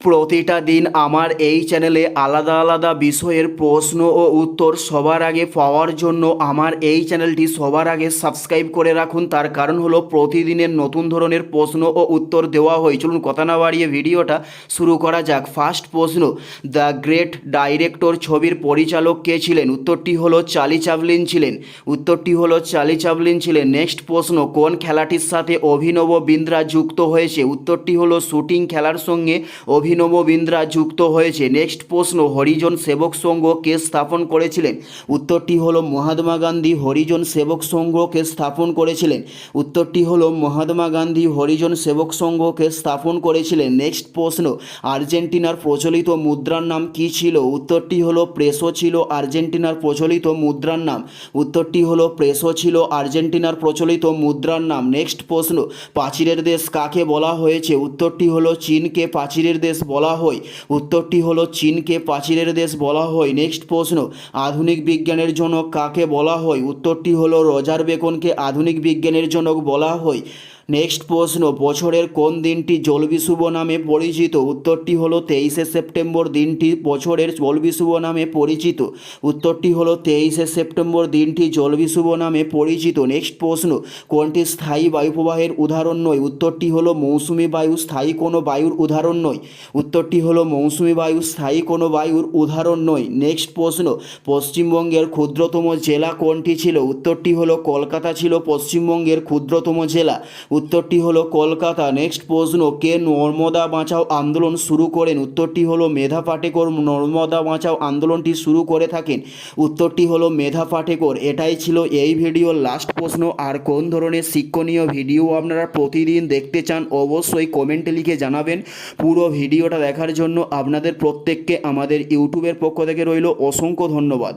প্রতিটা দিন আমার এই চ্যানেলে আলাদা আলাদা বিষয়ের প্রশ্ন ও উত্তর সবার আগে পাওয়ার জন্য আমার এই চ্যানেলটি সবার আগে সাবস্ক্রাইব করে রাখুন। তার কারণ হলো প্রতিদিনের নতুন ধরনের প্রশ্ন ও উত্তর দেওয়া হয়। চলুন কথা না বাড়িয়ে ভিডিওটা শুরু করা যাক। ফার্স্ট প্রশ্ন, দ্য গ্রেট ডাইরেক্টর ছবির পরিচালক কে ছিলেন? উত্তরটি হলো চালি চাপলিন ছিলেন। উত্তরটি হলো চালি চাপলিন ছিলেন। নেক্সট প্রশ্ন, কোন খেলাটির সাথে অভিনব বিন্দ্রা যুক্ত হয়েছে? উত্তরটি হলো শুটিং খেলার সঙ্গে অভিনব বিন্দ্রা যুক্ত হয়েছে। নেক্সট প্রশ্ন, হরিজন সেবক সংঘ কে স্থাপন করেছিলেন? উত্তরটি হলো মহাত্মা গান্ধী হরিজন সেবক সংঘকে স্থাপন করেছিলেন। উত্তরটি হলো মহাত্মা গান্ধী হরিজন সেবক সংঘকে স্থাপন করেছিলেন। নেক্সট প্রশ্ন, আর্জেন্টিনার প্রচলিত মুদ্রার নাম কি ছিল? উত্তরটি হলো প্রেসো ছিল আর্জেন্টিনার প্রচলিত মুদ্রার নাম। উত্তরটি হলো প্রেসো ছিল আর্জেন্টিনার প্রচলিত মুদ্রার নাম। নেক্সট প্রশ্ন প্রাচীরের দেশ কাকে বলা হয়েছে? উত্তরটি হলো চীনকে প্রাচীরের দেশ বলা হয়। উত্তরটি হলো চীনকে প্রাচীরের দেশ বলা হয়। নেক্সট প্রশ্ন, আধুনিক বিজ্ঞানের জনক কাকে বলা হয়? উত্তরটি হলো রজার বেকনকে আধুনিক বিজ্ঞানের জনক বলা হয়। নেক্সট প্রশ্ন, বছরের কোন দিনটি জলবিশুভ নামে পরিচিত? উত্তরটি হলো তেইশে সেপ্টেম্বর দিনটি বছরের জলবিশুভ নামে পরিচিত। উত্তরটি হলো তেইশে সেপ্টেম্বর দিনটি জলবিশুভ নামে পরিচিত। নেক্সট প্রশ্ন, কোনটি স্থায়ী বায়ুপ্রবাহের উদাহরণ নয়? উত্তরটি হলো মৌসুমি বায়ু, স্থায়ী কোনো বায়ুর উদাহরণ নয়। উত্তরটি হলো, মৌসুমি বায়ু স্থায়ী কোনো বায়ুর উদাহরণ নয়। নেক্সট প্রশ্ন, পশ্চিমবঙ্গের ক্ষুদ্রতম জেলা কোনটি ছিল? উত্তরটি হলো, কলকাতা ছিল পশ্চিমবঙ্গের ক্ষুদ্রতম জেলা। উত্তরটি হলো, কলকাতা। নেক্সট প্রশ্ন, কে নর্মদা বাঁচাও আন্দোলন শুরু করেন? উত্তরটি হলো, মেধা পাটেকর নর্মদা বাঁচাও আন্দোলনটি শুরু করে থাকেন। উত্তরটি হলো, মেধা পাটেকর। এটাই ছিল এই ভিডিওর লাস্ট প্রশ্ন। আর কোন ধরনের শিক্ষণীয় ভিডিও আপনারা প্রতিদিন দেখতে চান, অবশ্যই কমেন্টে লিখে জানাবেন। পুরো ভিডিওটা দেখার জন্য আপনাদের প্রত্যেককে আমাদের ইউটিউবের পক্ষ থেকে রইল অসংখ্য ধন্যবাদ।